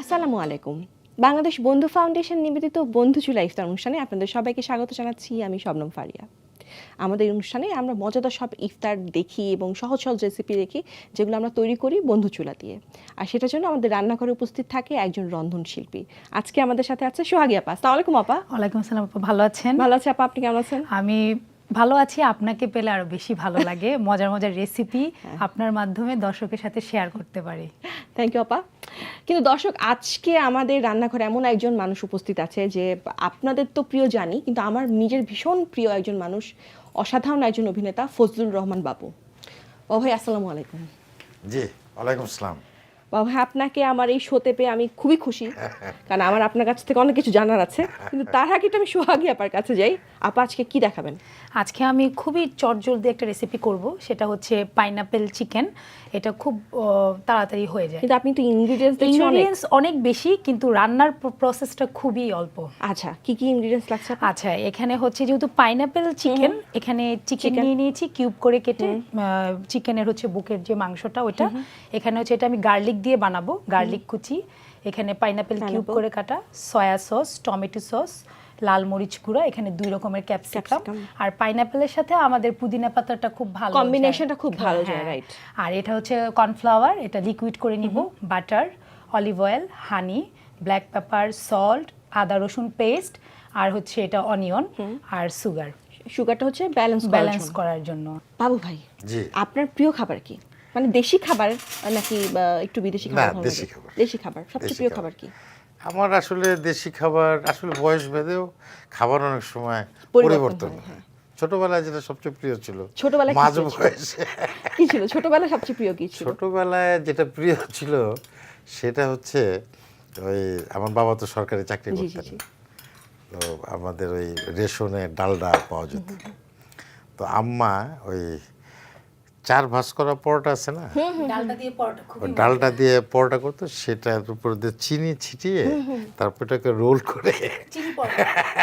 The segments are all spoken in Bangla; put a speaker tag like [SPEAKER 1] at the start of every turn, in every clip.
[SPEAKER 1] আসসালামু আলাইকুম। বাংলাদেশ বন্ধু ফাউন্ডেশন নিবেদিত বন্ধু চুলা ইফতার অনুষ্ঠানে আপনাদের সবাইকে স্বাগত জানাচ্ছি আমি শবনম ফারিয়া। আমাদের অনুষ্ঠানে আমরা মজাদার সব ইফতার দেখি এবং সহজ সহজ রেসিপি দেখি যেগুলো আমরা তৈরি করি বন্ধু চুলা দিয়ে। আর সেটার জন্য আমাদের রান্নাঘরে উপস্থিত থাকে একজন রন্ধন শিল্পী। আজকে আমাদের সাথে আছে সোহাগী আপা। আসসালামু আলাইকুম আপা।
[SPEAKER 2] ওয়ালাইকুম আসসালাম আপা ভালো আছেন?
[SPEAKER 1] ভালো আছে আপা আপনি কেমন আছেন?
[SPEAKER 2] আমি ভালো আছি আপনাকে পেলে আরও বেশি ভালো লাগে। মজার মজার রেসিপি
[SPEAKER 1] হ্যাঁ।
[SPEAKER 2] আপনার মাধ্যমে দর্শকের সাথে শেয়ার করতে পারি।
[SPEAKER 1] থ্যাংক ইউ আপা। কিন্তু দর্শক, আজকে আমাদের রান্নাঘরে এমন একজন মানুষ উপস্থিত আছে যে আপনাদের তো প্রিয় জানি, কিন্তু আমার নিজের ভীষণ প্রিয় একজন মানুষ, অসাধারণ একজন অভিনেতা ফজলুর রহমান বাবু। ভাই, আসসালামু আলাইকুম।
[SPEAKER 3] জি, ওয়ালাইকুম আসসালাম।
[SPEAKER 1] আপনাকে আমার এই শোতে পেয়ে আমি খুবই খুশি। কারণ আমার আপনার কাছ থেকে অনেক কিছু জানার আছে। কিন্তু তার আগে তো আমি সোহাগী আপার কাছে যাই। আপা আজকে কি দেখাবেন?
[SPEAKER 2] আজকে আমি খুবই চটজলদি একটা রেসিপি করব। সেটা হচ্ছে পাইনাপেল চিকেন এটা খুব তাড়াতাড়ি হয়ে যায়।
[SPEAKER 1] কিন্তু আপনি তো ইনগ্রিডিয়েন্টস
[SPEAKER 2] ইনগ্রিডিয়েন্টস অনেক। বেশি কিন্তু রান্নার প্রসেসটা খুবই অল্প।
[SPEAKER 1] আচ্ছা কি কি ইনগ্রিডিয়েন্টস লাগছে
[SPEAKER 2] আচ্ছা এখানে হচ্ছে যেহেতু পাইনাপেল চিকেন এখানে চিকেন নিয়ে নিয়েছি কিউব করে কেটে চিকেনের হচ্ছে বুকের যে মাংসটা ওইটা। এখানে হচ্ছে এটা আমি গার্লিক দিয়ে বানাবো গার্লিক কুচি এখানে পাইনাপেল কিউব করে কাটা সয়া সস টমেটো সস লাল মরিচ গুঁড়া এখানে দুই রকমের ক্যাপসিকাম আর পাইনাপেলের সাথে আমাদের পুদিনা পাতাটা খুব ভালো
[SPEAKER 1] Combination-টা খুব ভালো যায়,
[SPEAKER 2] হ্যাঁ।
[SPEAKER 1] right.
[SPEAKER 2] আর এটা হচ্ছে কর্নফ্লাওয়ার এটা লিকুইড করে নিব butter olive oil honey black pepper salt আদা রসুন পেস্ট আর হচ্ছে এটা অনিয়ন আর সুগার
[SPEAKER 1] সুগারটা হচ্ছে ব্যালেন্স
[SPEAKER 2] ব্যালেন্স করার জন্য।
[SPEAKER 1] বাবু ভাই
[SPEAKER 3] জি।
[SPEAKER 1] আপনার প্রিয় খাবার কি? মানে দেশি খাবার নাকি একটু বিদেশি খাবার
[SPEAKER 3] দেশি খাবার।
[SPEAKER 1] দেশি খাবার সবচেয়ে প্রিয়
[SPEAKER 3] খাবার।
[SPEAKER 1] কি?
[SPEAKER 3] আমার আসলে দেশি খাবার আসলে বয়স ভেদেও খাবার অনেক সময়
[SPEAKER 1] পরিবর্তন হয়,
[SPEAKER 3] হয়। ছোটবেলায় যেটা সবচেয়ে প্রিয় ছিল
[SPEAKER 1] ছোটবেলায়
[SPEAKER 3] মাঝ বয়সে।
[SPEAKER 1] কি ছিল? ছোটবেলায় সবচেয়ে প্রিয় কি ছিল?
[SPEAKER 3] ছোটবেলায় যেটা প্রিয় ছিল সেটা হচ্ছে ওই আমার বাবা তো সরকারি চাকরি করতেন। তো আমাদের ওই রেশনে ডালডা পাওয়া যেত। তো আম্মা ওই চার ভাস করা পরোটা আছে না?
[SPEAKER 2] ডালটা দিয়ে পরোটা
[SPEAKER 3] ডালটা দিয়ে পরোটা করতো সেটার উপর দিয়ে চিনি ছিটিয়ে তারপর এটাকে রোল করে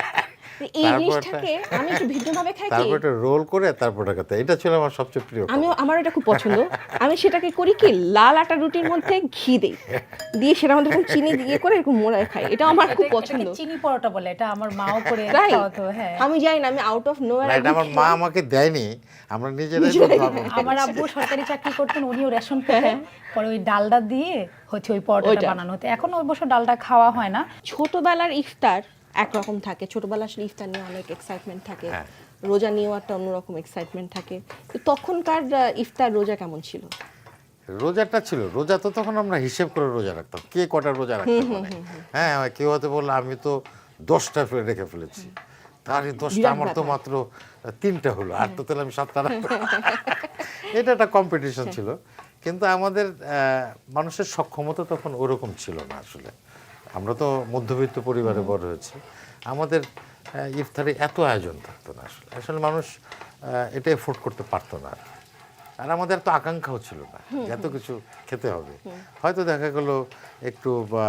[SPEAKER 1] এই জিনিসটাকে আমি একটু ভিন্নভাবে খাই
[SPEAKER 3] তারপর এটা রোল করে তারপর ওটা খেতে এটা ছিল আমার সবচেয়ে প্রিয়।
[SPEAKER 1] আমিও আমার এটা খুব পছন্দ। আমি সেটাকে করি কি লাল আটা রুটির মধ্যে ঘি দেই। দিয়ে সেটা মধ্যে এরকম চিনি দিয়ে করে এরকম মোড়ায় খাই। এটা আমার খুব পছন্দ।
[SPEAKER 2] চিনি পরোটা বলে এটা আমার মাও করে খাওয়াতো হ্যাঁ।
[SPEAKER 1] আমি জানি না আমি আউট অফ নো
[SPEAKER 3] না এটা আমার মা আমাকে দেয়নি। আমরা নিজেরাই
[SPEAKER 2] আমার আব্বু সরকারি চাকরি করতেন উনিও রেশন পেতেন পরে ওই ডালটা দিয়ে হচ্ছে ওই পরোটাটা বানানো হতো। এখন অবশ্য ডালটা খাওয়া হয় না।
[SPEAKER 1] ছোটবেলার ইফতার একরকম থাকে। ছোটবেলার আসলে ইফতার নিয়ে অনেক এক্সাইটমেন্ট থাকে।
[SPEAKER 3] হ্যাঁ।
[SPEAKER 1] রোজা নিয়েও একটা অন্যরকম এক্সাইটমেন্ট থাকে। তো তখনকার ইফতার রোজা কেমন ছিল?
[SPEAKER 3] রোজাটা ছিল। রোজা তো তখন আমরা হিসেব করে রোজা রাখতাম। কে কটা রোজা রাখতে পারে হ্যাঁ কেউ হয়তো বলল আমি তো দশটা ফেলে রেখে ফেলেছি। তার দশটা আমার তো মাত্র তিনটা হলো। আর তো তাহলে আমি সাতটা রাখব। এটা একটা কম্পিটিশন ছিল। কিন্তু আমাদের আহ, মানুষের সক্ষমতা তখন ওরকম ছিল না আসলে। আমরা তো মধ্যবিত্ত পরিবারে বড় হয়েছি। আমাদের ইফতারে এত আয়োজন থাকতো না আসলে। আসলে মানুষ এটা এফোর্ড করতে পারতো না আর। আর আমাদের তো আকাঙ্ক্ষাও ছিল না এত কিছু খেতে হবে। হয়তো দেখা গেলো একটু বা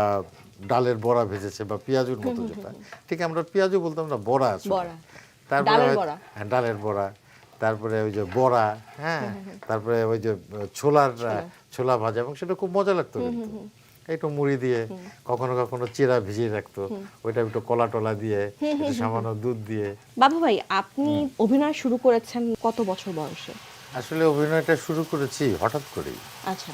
[SPEAKER 3] ডালের বড়া ভেজেছে বা পেঁয়াজুর মতো যেটা। ঠিক আমরা পেঁয়াজু বলতাম না বড়া।
[SPEAKER 1] বড়া।
[SPEAKER 3] তারপরে
[SPEAKER 1] ডালের বড়া।
[SPEAKER 3] হ্যাঁ, ডালের বড়া। তারপরে ওই যে বড়া হ্যাঁ। তারপরে ওই যে ছোলার ছোলা। ভাজা এবং সেটা খুব মজা লাগতো কিন্তু। একটু মুড়ি দিয়ে কখনো কখনো চিরা ভিজিয়ে রাখতো। ওইটা একটু কলা টলা দিয়ে একটু সামান্য দুধ দিয়ে।
[SPEAKER 1] বাবু ভাই আপনি অভিনয় শুরু করেছেন কত বছর বয়সে?
[SPEAKER 3] আসলে অভিনয়টা শুরু করেছি হঠাৎ করেই।
[SPEAKER 1] আচ্ছা।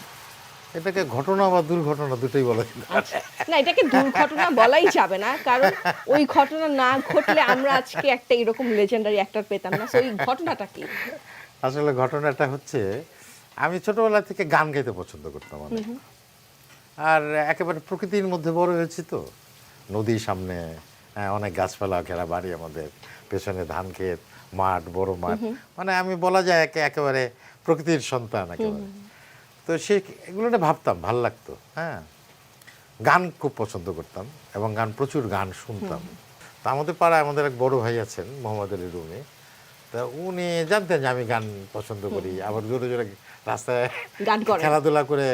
[SPEAKER 3] এটাকে ঘটনা বা দুর্ঘটনা দুটোই বলা
[SPEAKER 1] আচ্ছা। না এটাকে দুর্ঘটনা বলাই যাবে না কারণ ওই ঘটনা না ঘটলে আমরা আজকে একটা এরকম লেজেন্ডারি অ্যাক্টর পেতাম না। ওই ঘটনাটা কি?
[SPEAKER 3] আসলে ঘটনাটা হচ্ছে আমি ছোটবেলা থেকে গান গাইতে পছন্দ করতাম অনেক। আর একেবারে প্রকৃতির মধ্যে বড় হয়েছি তো। নদীর সামনে হ্যাঁ, অনেক গাছপালা ঘেরা বাড়ি আমাদের পেছনে ধান ক্ষেত মাঠ বড় মাঠ। মানে আমি বলা যায় একে একেবারে প্রকৃতির সন্তান একেবারে। তো সে এগুলো ভাবতাম ভালো লাগতো হ্যাঁ। গান খুব পছন্দ করতাম এবং গান প্রচুর গান শুনতাম। তা আমাদের পাড়ায় আমাদের এক বড় ভাই আছেন মোহাম্মদ আলী রুমি। তা উনি জানতেন যে আমি গান পছন্দ করি আবার জোরে জোরে রাস্তায়
[SPEAKER 1] গান করেন।
[SPEAKER 3] খেলাধুলা করে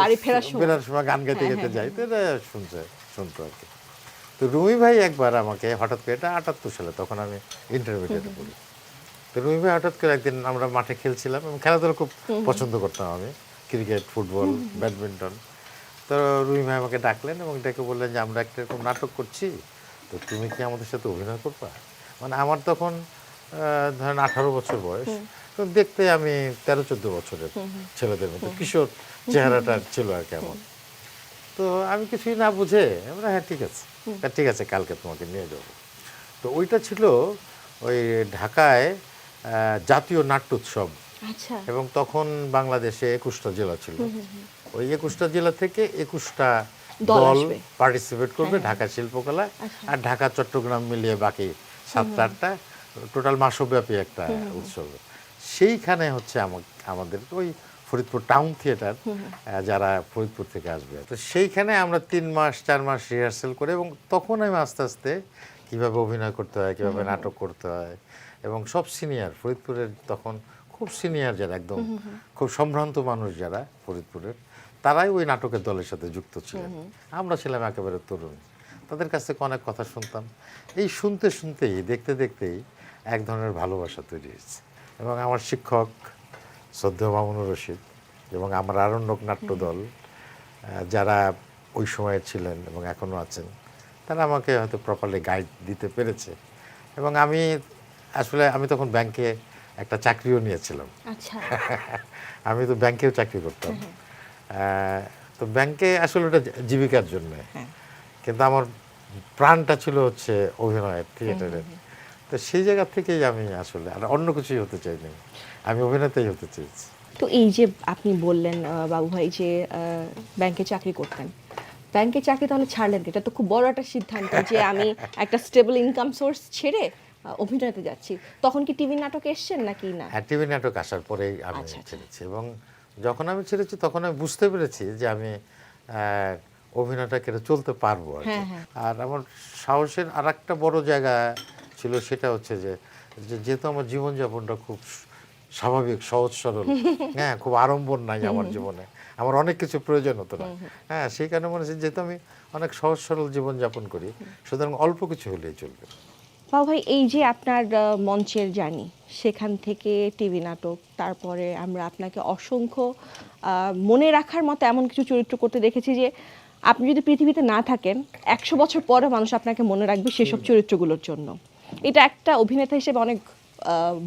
[SPEAKER 1] বাড়ি ফেরার সময়।
[SPEAKER 3] ফেরার সময় গান গাইতে গাইতে যাই তো এটা শুনছে শুনতো আর কি। তো রুমি ভাই একবার আমাকে হঠাৎ করে এটা আটাত্তর সালে তখন আমি ইন্টারমিডিয়েটে পড়ি। তো রুমি ভাই হঠাৎ করে একদিন আমরা মাঠে খেলছিলাম এবং খেলাধুলা খুব পছন্দ করতাম আমি ক্রিকেট ফুটবল ব্যাডমিন্টন। তো রুমি ভাই আমাকে ডাকলেন এবং ডেকে বললেন যে আমরা একটা এরকম নাটক করছি তো তুমি কি আমাদের সাথে অভিনয় করবা? মানে আমার তখন ধরেন আঠারো বছর বয়স তো দেখতে আমি তেরো চোদ্দ বছরের ছেলেদের মতো। কিশোর চেহারাটা ছিল আর কেমন তো আমি কিছুই না বুঝে আমরা হ্যাঁ ঠিক আছে। হ্যাঁ ঠিক আছে কালকে তোমাকে নিয়ে যাব। তো ওইটা ছিল ওই ঢাকায় জাতীয় নাট্যোৎসব।
[SPEAKER 1] আচ্ছা।
[SPEAKER 3] এবং তখন বাংলাদেশে একুশটা জেলা ছিল। ওই একুশটা জেলা থেকে একুশটা
[SPEAKER 1] দল
[SPEAKER 3] দল
[SPEAKER 1] আসবে। হ্যাঁ,
[SPEAKER 3] পার্টিসিপেট করবে ঢাকা শিল্পকলা
[SPEAKER 1] আচ্ছা।
[SPEAKER 3] আর ঢাকা চট্টগ্রাম মিলিয়ে বাকি সাতটা আটটা। টোটাল মাসব্যাপী একটা উৎসব। সেইখানে হচ্ছে আমা- আমাদের ওই ফরিদপুর টাউন থিয়েটার যারা ফরিদপুর থেকে আসবে। তো সেইখানে আমরা তিন মাস চার মাস রিহার্সেল করে এবং তখন আমি আস্তে আস্তে কীভাবে অভিনয় করতে হয় কীভাবে নাটক করতে হয় এবং সব সিনিয়র ফরিদপুরের তখন খুব সিনিয়র যারা একদম খুব সম্ভ্রান্ত মানুষ যারা ফরিদপুরের তারাই ওই নাটকের দলের সাথে যুক্ত ছিলেন। আমরা ছিলাম একেবারে তরুণ। তাদের কাছ থেকে অনেক কথা শুনতাম। এই শুনতে শুনতেই দেখতে দেখতেই এক ধরনের ভালোবাসা তৈরি হয়েছে। এবং আমার শিক্ষক শ্রদ্ধেয় মামুনুর রশিদ এবং আমার আরণ্যক নাট্য দল যারা ওই সময়ে ছিলেন এবং এখনও আছেন তারা আমাকে হয়তো প্রপারলি গাইড দিতে পেরেছে। এবং আমি আসলে আমি তখন ব্যাংকে একটা চাকরিও নিয়েছিলাম।
[SPEAKER 1] আচ্ছা।
[SPEAKER 3] আমি তো ব্যাংকেও চাকরি করতাম। তো ব্যাংকে আসলে ওটা জীবিকার জন্য।
[SPEAKER 1] হ্যাঁ।
[SPEAKER 3] কিন্তু আমার প্রাণটা ছিল হচ্ছে অভিনয়ের থিয়েটারের। তো সেই জায়গা থেকেই আমি আসলে আর অন্য কিছুই হতে চাইনি আমি অভিনেতাই হতে চেয়েছি
[SPEAKER 1] তো এই যে আপনি বললেন বাবু ভাই যে ব্যাংকে চাকরি করতেন ব্যাংকে চাকরি তাহলে ছাড়লেন এটা তো খুব বড় একটা সিদ্ধান্ত যে আমি একটা স্টেবল ইনকাম সোর্স ছেড়ে অভিনয়তে যাচ্ছি তখন কি টিভি নাটক এসছেন নাকি না
[SPEAKER 3] হ্যাঁ টিভি নাটক আসার পরেই আমি
[SPEAKER 1] আচ্ছা, আচ্ছা।
[SPEAKER 3] ছেড়েছি এবং যখন আমি ছেড়েছি তখন আমি বুঝতে পেরেছি যে আমি অভিনয়টা কেটে চলতে পারব আর।
[SPEAKER 1] হ্যাঁ, হ্যাঁ।
[SPEAKER 3] আর আমার সাহসের আর একটা বড় জায়গা ছিল সেটা হচ্ছে যে যেহেতু আমার জীবনযাপনটা খুব স্বাভাবিক সহজ সরল হ্যাঁ খুব আড়ম্বর নাই আমার জীবনে। আমার অনেক কিছু প্রয়োজন হতো না। হ্যাঁ সেই কারণে মনে হচ্ছে যেহেতু আমি অনেক সহজ সরল জীবনযাপন করি সুতরাং অল্প কিছু হলেই চলবে।
[SPEAKER 1] বাবু ভাই এই যে আপনার মঞ্চের জানি সেখান থেকে টিভি নাটক তারপরে আমরা আপনাকে অসংখ্য মনে রাখার মতো এমন কিছু চরিত্র করতে দেখেছি যে আপনি যদি পৃথিবীতে না থাকেন একশো বছর পরে মানুষ আপনাকে মনে রাখবে সেসব চরিত্রগুলোর জন্য। এটা একটা অভিনেতা হিসেবে অনেক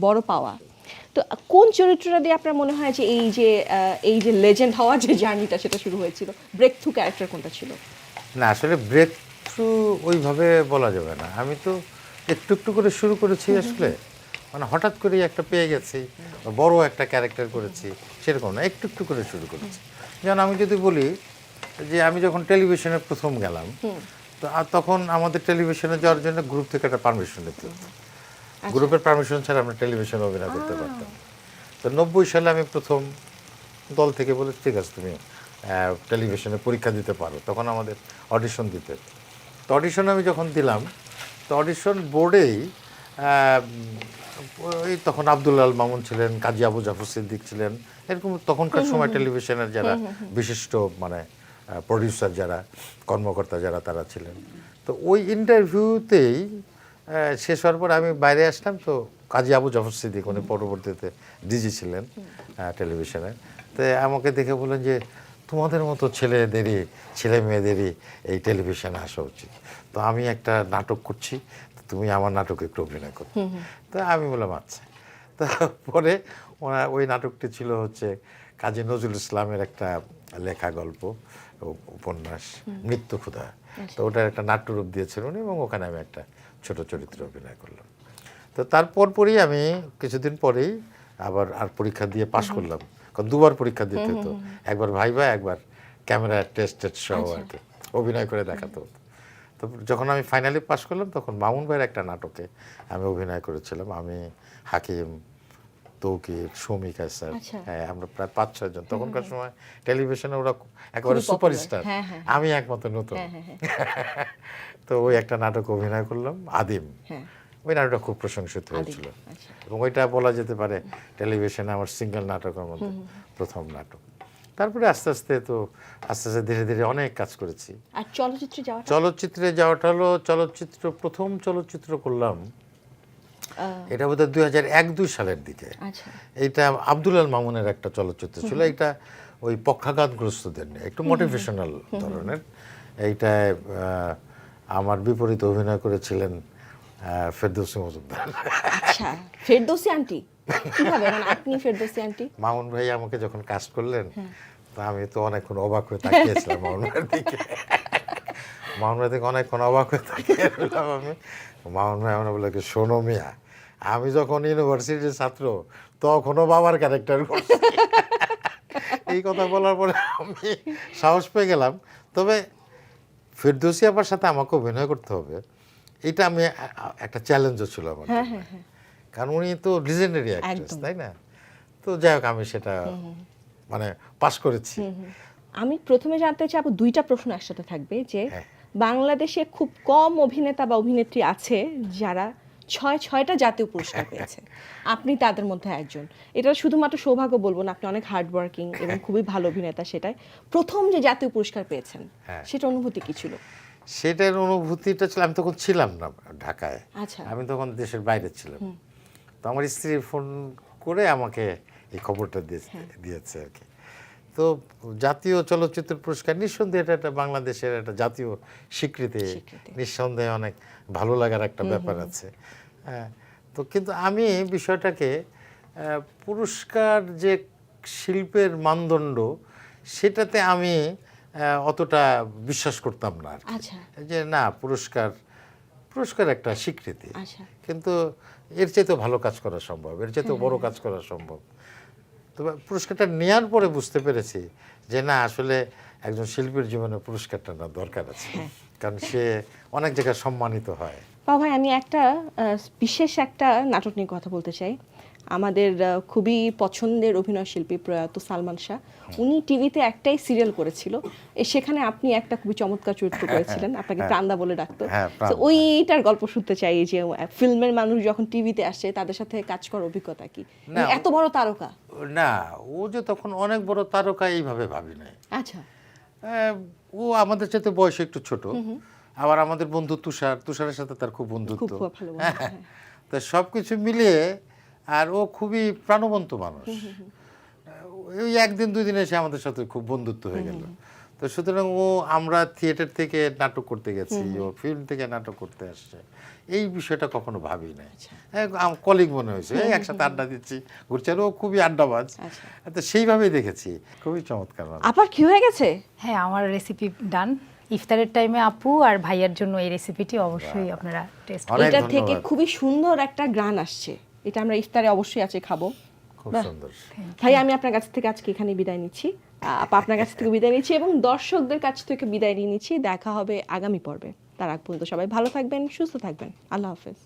[SPEAKER 1] বড় পাওয়া। তো কোন চরিত্রটা দিয়ে আপনার মনে হয় যে এই যে এই যে লেজেন্ড হওয়ার যে জার্নিটা সেটা শুরু হয়েছিল? ব্রেক থ্রু ক্যারেক্টার কোনটা ছিল?
[SPEAKER 3] না আসলে ব্রেক থ্রু ওইভাবে বলা যাবে না। আমি তো একটু একটু করে শুরু করেছি আসলে। মানে হঠাৎ করেই একটা পেয়ে গেছি বড় একটা ক্যারেক্টার করেছি সেরকম না একটু একটু করে শুরু করেছি। যেমন আমি যদি বলি যে আমি যখন টেলিভিশনে প্রথম গেলাম তো আর তখন আমাদের টেলিভিশনে যাওয়ার জন্য গ্রুপ থেকে একটা পারমিশন নিতে হতো গ্রুপের পারমিশন ছাড়া আমরা টেলিভিশনে অভিনয় করতে পারতাম। তো নব্বই সালে আমি প্রথম দল থেকে বলে ঠিক আছে তুমি টেলিভিশনে পরীক্ষা দিতে পারো। তখন আমাদের অডিশন দিতে তো অডিশন আমি যখন দিলাম তো অডিশন বোর্ডেই ওই তখন আব্দুল্লাল মামুন ছিলেন কাজী আবু জাফর সিদ্দিক ছিলেন এরকম তখনকার সময় টেলিভিশনের যারা বিশিষ্ট মানে প্রডিউসার যারা কর্মকর্তা যারা তারা ছিলেন। তো ওই ইন্টারভিউতেই শেষ হওয়ার পর আমি বাইরে আসলাম। তো কাজী আবু জাফর সিদ্দিক উনি পরবর্তীতে ডিজি ছিলেন টেলিভিশনে তো আমাকে দেখে বললেন যে তোমাদের মতো ছেলেদেরই ছেলে মেয়েদেরই এই টেলিভিশনে আসা উচিত। তো আমি একটা নাটক করছি তুমি আমার নাটকে একটু অভিনয় করো। তো আমি বললাম আচ্ছা। তারপরে ওনা- ওই নাটকটি ছিল হচ্ছে কাজী নজরুল ইসলামের একটা লেখা গল্প। উপন্যাস মৃত্যু ক্ষুধা। তো ওটার একটা নাট্যরূপ দিয়েছিলেন উনি এবং ওখানে আমি একটা ছোট চরিত্রে অভিনয় করলাম। তো তারপর পরই আমি কিছুদিন পরেই আবার আর পরীক্ষা দিয়ে পাশ করলাম। কারণ দুবার পরীক্ষা দিতে হতো একবার ভাইবা একবার ক্যামেরা টেস্টেড সহ আর কি। অভিনয় করে দেখাতে হতো। তো যখন আমি ফাইনালি পাশ করলাম তখন মামুন ভাইয়ের একটা নাটকে আমি অভিনয় করেছিলাম। আমি হাকিম তৌকির সৌমিকা স্যার।
[SPEAKER 1] আচ্ছা।
[SPEAKER 3] হ্যাঁ আমরা প্রায় পাঁচ ছয়জন তখনকার সময় টেলিভিশনে ওরা একেবারে। সুপারস্টার
[SPEAKER 1] হ্যাঁ, হ্যাঁ,
[SPEAKER 3] আমি একমাত্র নতুন।
[SPEAKER 1] হ্যাঁ হ্যাঁ হ্যাঁ।
[SPEAKER 3] তো ওই একটা নাটক অভিনয় করলাম আদিম।
[SPEAKER 1] হ্যাঁ।
[SPEAKER 3] ওই নাটকটা খুব প্রশংসিত হয়েছিল।
[SPEAKER 1] আচ্ছা।
[SPEAKER 3] এবং ওইটা বলা যেতে পারে টেলিভিশনে আমার সিঙ্গেল নাটকের মধ্যে প্রথম নাটক। তারপরে আস্তে আস্তে তো আস্তে আস্তে ধীরে ধীরে অনেক কাজ করেছি।
[SPEAKER 1] আর চলচ্চিত্রে যাওয়াটা?
[SPEAKER 3] চলচ্চিত্রে যাওয়াটা হলো চলচ্চিত্র প্রথম চলচ্চিত্র করলাম এটা বোধহয় দুই হাজার এক দুই সালের দিকে।
[SPEAKER 1] আচ্ছা।
[SPEAKER 3] এইটা আব্দুল আল মামুনের একটা চলচ্চিত্র ছিল। এটা ওই পক্ষাঘাতগ্রস্তদের নিয়ে একটু মোটিভেশনাল ধরনের। এইটায় আমার বিপরীতে অভিনয় করেছিলেন ফেরদৌসী মজুমদার।
[SPEAKER 1] আচ্ছা ফেরদৌসি আন্টি? কীভাবে? মানে আপনি ফেরদৌসি আন্টি?
[SPEAKER 3] মামুন ভাই আমাকে যখন কাস্ট করলেন তা আমি তো অনেকক্ষণ অবাক হয়ে তাকিয়েছিলাম মামুন ভাইয়ের দিকে। মামুন ভাই থেকে অনেকক্ষণ অবাক হয়ে রইলাম আমি। মামুন ভাই আমার বলে শোনো মিয়া আমি যখন ইউনিভার্সিটির ছাত্র তখনও বাবার ক্যারেক্টার করছি। এই কথা বলার পরে আমি সাহস পেয়ে গেলাম। তবে ফেরদৌসি আপার সাথে আমাকে অভিনয় করতে হবে এটা আমি একটা চ্যালেঞ্জও ছিল আমার
[SPEAKER 1] হ্যাঁ,
[SPEAKER 3] কারণ উনি তো লিজেন্ডারি অ্যাক্ট্রেস তাই না? তো যাই হোক আমি সেটা মানে পাশ করেছি।
[SPEAKER 1] আমি প্রথমে জানতে চাই দুইটা প্রশ্ন একসাথে থাকবে যে
[SPEAKER 3] হ্যাঁ।
[SPEAKER 1] বাংলাদেশে খুব কম অভিনেতা বা অভিনেত্রী আছে যারা ছয় ছয়টা জাতীয় পুরস্কার পেয়েছে। আপনি তাদের মধ্যে একজন। এটা শুধুমাত্র সৌভাগ্য বলব না আপনি অনেক হার্ড ওয়ার্কিং এবং খুবই ভালো অভিনেতা সেটাই। প্রথম যে জাতীয় পুরস্কার পেয়েছেন
[SPEAKER 3] হ্যাঁ।
[SPEAKER 1] সেটা অনুভূতি কি ছিল?
[SPEAKER 3] সেটার অনুভূতিটা ছিল আমি তখন ছিলাম না ঢাকায়।
[SPEAKER 1] আচ্ছা।
[SPEAKER 3] আমি তখন দেশের বাইরে ছিলাম। তো আমার স্ত্রী ফোন করে আমাকে এই খবরটা দিয়ে-
[SPEAKER 1] হ্যাঁ।
[SPEAKER 3] দিয়েছে আর কি। তো জাতীয় চলচ্চিত্র পুরস্কার নিঃসন্দেহে এটা একটা বাংলাদেশের একটা জাতীয় স্বীকৃতি। নিঃসন্দেহে অনেক ভালো লাগার একটা ব্যাপার আছে। হ্যাঁ তো কিন্তু আমি বিষয়টাকে পুরস্কার যে শিল্পের মানদণ্ড সেটাতে আমি অতটা বিশ্বাস করতাম না আর কি।
[SPEAKER 1] আচ্ছা।
[SPEAKER 3] যে না পুরস্কার পুরস্কার একটা স্বীকৃতি।
[SPEAKER 1] আচ্ছা।
[SPEAKER 3] কিন্তু এর চাইতে ভালো কাজ করা সম্ভব এর চাইতে
[SPEAKER 1] হ্যাঁ,
[SPEAKER 3] বড় কাজ করা সম্ভব। তবে পুরস্কারটা নেয়ার পরে বুঝতে পেরেছি যে না আসলে একজন শিল্পীর জীবনে পুরস্কারটা না দরকার আছে।
[SPEAKER 1] হ্যাঁ।
[SPEAKER 3] কারণ সে অনেক জায়গায় সম্মানিত হয়।
[SPEAKER 1] বাবা ভাই আমি একটা বিশেষ একটা নাটক নিয়ে কথা বলতে চাই। আমাদের খুবই পছন্দের অভিনয় শিল্পী প্রয়াত সালমান শাহ। উনি টিভিতে একটাই সিরিয়াল করেছিল। সেখানে আপনি একটা খুবই চমৎকার চরিত্র করেছিলেন। আপনাকে প্রান্দা বলে ডাকতো।
[SPEAKER 3] হ্যাঁ,
[SPEAKER 1] তো ওইটার গল্প শুনতে চাই যে ফিল্মের মানুষ যখন টিভিতে আসে তাদের সাথে কাজ করার অভিজ্ঞতা কি? এত বড় তারকা?
[SPEAKER 3] না ও যে তখন অনেক বড় তারকা এইভাবে ভাবি নাই
[SPEAKER 1] আচ্ছা
[SPEAKER 3] ও আমাদের সাথে বয়স একটু ছোট। আবার আমাদের বন্ধু তুষার তুষারের সাথে তার খুব বন্ধুত্ব।
[SPEAKER 1] খুব ভালো বন্ধু,
[SPEAKER 3] হ্যাঁ,
[SPEAKER 1] হ্যাঁ।
[SPEAKER 3] তো সব কিছু মিলিয়ে আর ও খুবই প্রাণবন্ত মানুষ। ওই একদিন দুই দিন এসে আমাদের সাথে খুব বন্ধুত্ব হয়ে গেল। তো সুতরাং ও আমরা থিয়েটার থেকে নাটক করতে গেছি ও ফিল্ম থেকে নাটক করতে আসছে। এই বিষয়টা কখনো ভাবি নাই। কলিগ মনে হয়েছে একসাথে আড্ডা দিচ্ছি ঘুরছে আর ও খুবই আড্ডাবাজ।
[SPEAKER 1] আচ্ছা।
[SPEAKER 3] তো সেইভাবেই দেখেছি খুবই চমৎকার
[SPEAKER 1] আবার কি হয়ে গেছে?
[SPEAKER 2] হ্যাঁ আমার রেসিপি ডান ইফতারের টাইমে আপু আর ভাইয়ার জন্য এই রেসিপিটি অবশ্যই আপনারা টেস্ট
[SPEAKER 1] এটা থেকে খুবই সুন্দর একটা গ্রান আসছে। এটা আমরা ইফতারে অবশ্যই আছে খাব। ভাই আমি আপনার কাছ থেকে আজকে এখানে বিদায় নিচ্ছি। আপনার কাছ থেকে বিদায় নিচ্ছি এবং দর্শকদের কাছ থেকে বিদায় নিয়ে নিচ্ছি। দেখা হবে আগামী পর্বে। তার আগ পর্যন্ত সবাই ভালো থাকবেন সুস্থ থাকবেন। আল্লাহ হাফেজ।